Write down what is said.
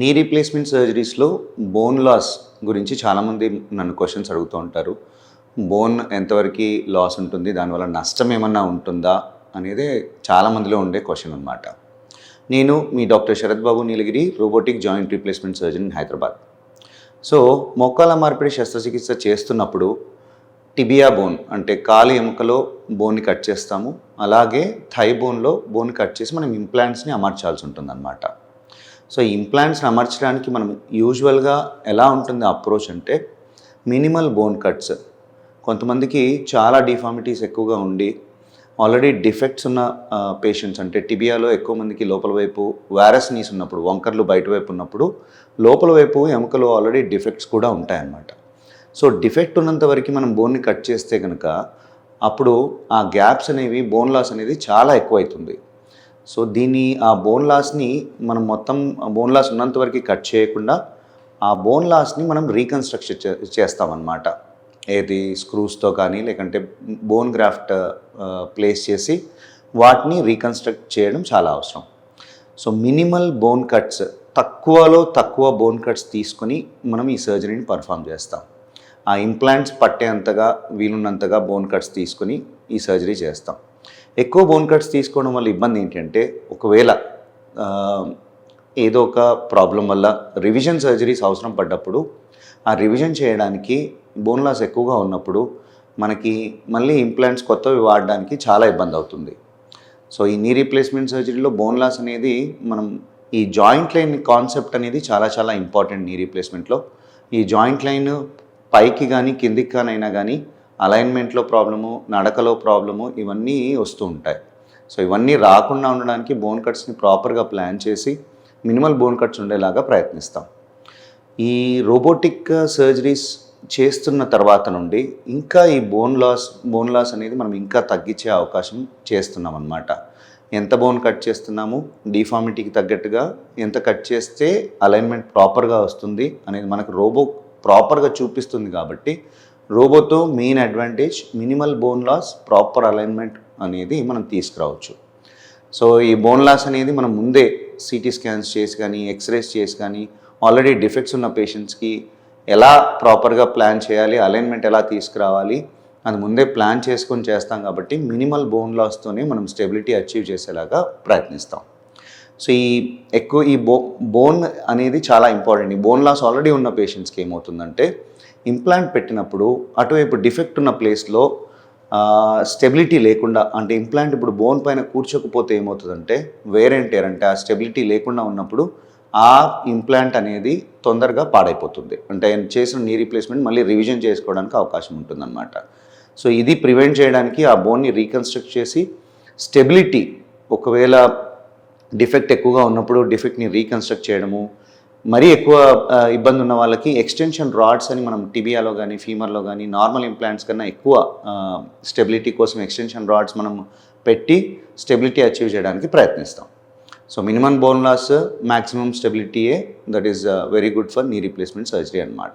Knee replacement సర్జరీస్లో bone loss గురించి చాలామంది నన్ను క్వశ్చన్స్ అడుగుతూ ఉంటారు. బోన్ ఎంతవరకు లాస్ ఉంటుంది? దానివల్ల నష్టం ఏమన్నా ఉంటుందా? అనేది చాలామందిలో ఉండే క్వశ్చన్ అనమాట నేను మీ doctor Sharath Babu Neelagiri robotic joint replacement surgeon in Hyderabad. So మొక్కల మార్పిడి శస్త్రచికిత్స చేస్తున్నప్పుడు టిబియా బోన్ అంటే కాలు ఎముకలో బోన్ని కట్ చేస్తాము. అలాగే థై బోన్లో బోన్ కట్ చేసి మనం ఇంప్లాంట్స్ని అమర్చాల్సి ఉంటుందన్నమాట. సో ఈ ఇంప్లాంట్స్ని అమర్చడానికి మనం యూజువల్గా ఎలా ఉంటుంది అప్రోచ్ అంటే మినిమల్ బోన్ కట్స్. కొంతమందికి చాలా డిఫార్మిటీస్ ఎక్కువగా ఉండి ఆల్రెడీ డిఫెక్ట్స్ ఉన్న పేషెంట్స్ అంటే టిబియాలో ఎక్కువ మందికి లోపల వైపు వైరస్ నీస్ ఉన్నప్పుడు వంకర్లు బయట వైపు ఉన్నప్పుడు లోపల వైపు ఎముకలు ఆల్రెడీ డిఫెక్ట్స్ కూడా ఉంటాయన్నమాట. సో డిఫెక్ట్ ఉన్నంత వరకు మనం బోన్ని కట్ చేస్తే కనుక అప్పుడు ఆ గ్యాప్స్ అనేవి బోన్ లాస్ అనేది చాలా ఎక్కువైతుంది. సో దీన్ని ఆ బోన్ లాస్ని మనం మొత్తం బోన్ లాస్ ఉన్నంత వరకు కట్ చేయకుండా ఆ బోన్ లాస్ని మనం రీకన్స్ట్రక్షన్ చేస్తామన్నమాట. ఏది స్క్రూస్తో కానీ లేకంటే బోన్ గ్రాఫ్ట్ ప్లేస్ చేసి వాటిని రీకన్స్ట్రక్ట్ చేయడం చాలా అవసరం. సో మినిమల్ బోన్ కట్స్ తక్కువలో తక్కువ బోన్ కట్స్ తీసుకొని మనం ఈ సర్జరీని పర్ఫామ్ చేస్తాం. ఆ ఇంప్లాంట్స్ పట్టేంతగా వీలున్నంతగా బోన్ కట్స్ తీసుకొని ఈ సర్జరీ చేస్తాం. ఎక్కువ బోన్ కట్స్ తీసుకోవడం వల్ల ఇబ్బంది ఏంటంటే ఒకవేళ ఏదో ఒక ప్రాబ్లం వల్ల రివిజన్ సర్జరీస్ అవసరం పడ్డప్పుడు ఆ రివిజన్ చేయడానికి బోన్ లాస్ ఎక్కువగా ఉన్నప్పుడు మనకి మళ్ళీ ఇంప్లాంట్స్ కొత్తవి వాడడానికి చాలా ఇబ్బంది అవుతుంది. సో ఈ నీ రీప్లేస్మెంట్ సర్జరీలో బోన్ లాస్ అనేది మనం ఈ జాయింట్ లైన్ కాన్సెప్ట్ అనేది చాలా చాలా ఇంపార్టెంట్ నీ రీప్లేస్మెంట్లో ఈ జాయింట్ లైన్ పైకి కానీ కిందికి కానీ అయినా కానీ అలైన్మెంట్లో ప్రాబ్లము నడకలో ప్రాబ్లము ఇవన్నీ వస్తూ ఉంటాయి. సో ఇవన్నీ రాకుండా ఉండడానికి బోన్ కట్స్ని ప్రాపర్గా ప్లాన్ చేసి మినిమల్ బోన్ కట్స్ ఉండేలాగా ప్రయత్నిస్తాం. ఈ రోబోటిక్ సర్జరీస్ చేస్తున్న తర్వాత నుండి ఇంకా ఈ బోన్ లాస్ బోన్ లాస్ అనేది మనం ఇంకా తగ్గించే అవకాశం చేస్తున్నాం అనమాట ఎంత బోన్ కట్ చేస్తున్నాము డిఫార్మిటీకి తగ్గట్టుగా ఎంత కట్ చేస్తే అలైన్మెంట్ ప్రాపర్గా వస్తుంది అనేది మనకు రోబో ప్రాపర్గా చూపిస్తుంది కాబట్టి రోబోతో main advantage minimal bone loss proper alignment అనేది మనం తీసుకురావచ్చు. సో ఈ బోన్ లాస్ అనేది మనం ముందే సిటీ స్కాన్స్ చేసి కానీ ఎక్స్రేస్ చేసి కానీ ఆల్రెడీ డిఫెక్ట్స్ ఉన్న పేషెంట్స్కి ఎలా ప్రాపర్గా ప్లాన్ చేయాలి అలైన్మెంట్ ఎలా తీసుకురావాలి అది ముందే ప్లాన్ చేసుకొని చేస్తాం కాబట్టి మినిమల్ బోన్ లాస్తోనే మనం స్టెబిలిటీ అచీవ్ చేసేలాగా ప్రయత్నిస్తాం. సో ఈ ఎక్కువ ఈ బో బోన్ అనేది చాలా ఇంపార్టెంట్ ఈ బోన్ లాస్ ఆల్రెడీ ఉన్న పేషెంట్స్కి ఏమవుతుందంటే ఇంప్లాంట్ పెట్టినప్పుడు అటువైపు డిఫెక్ట్ ఉన్న ప్లేస్లో స్టెబిలిటీ లేకుండా అంటే ఇంప్లాంట్ ఇప్పుడు బోన్ పైన కూర్చోకపోతే ఏమవుతుందంటే వేరేంటేర్ అంటే ఆ స్టెబిలిటీ లేకుండా ఉన్నప్పుడు ఆ ఇంప్లాంట్ అనేది తొందరగా పాడైపోతుంది. అంటే ఆయన చేసిన నీ రీప్లేస్మెంట్ మళ్ళీ రివిజన్ చేసుకోవడానికి అవకాశం ఉంటుందన్నమాట. సో ఇది ప్రివెంట్ చేయడానికి ఆ బోన్ని రీకన్స్ట్రక్ట్ చేసి స్టెబిలిటీ ఒకవేళ డిఫెక్ట్ ఎక్కువగా ఉన్నప్పుడు డిఫెక్ట్ని రీకన్స్ట్రక్ట్ చేయడము మరీ ఎక్కువ ఇబ్బంది ఉన్న వాళ్ళకి ఎక్స్టెన్షన్ రాడ్స్ అని మనం టిబియాలో కానీ ఫీమర్లో కానీ నార్మల్ ఇంప్లాంట్స్ కన్నా ఎక్కువ స్టెబిలిటీ కోసం ఎక్స్టెన్షన్ రాడ్స్ మనం పెట్టి స్టెబిలిటీ అచీవ్ చేయడానికి ప్రయత్నిస్తాం. So minimum bone loss maximum స్టెబిలిటీయే that is very good for knee replacement surgery అనమాట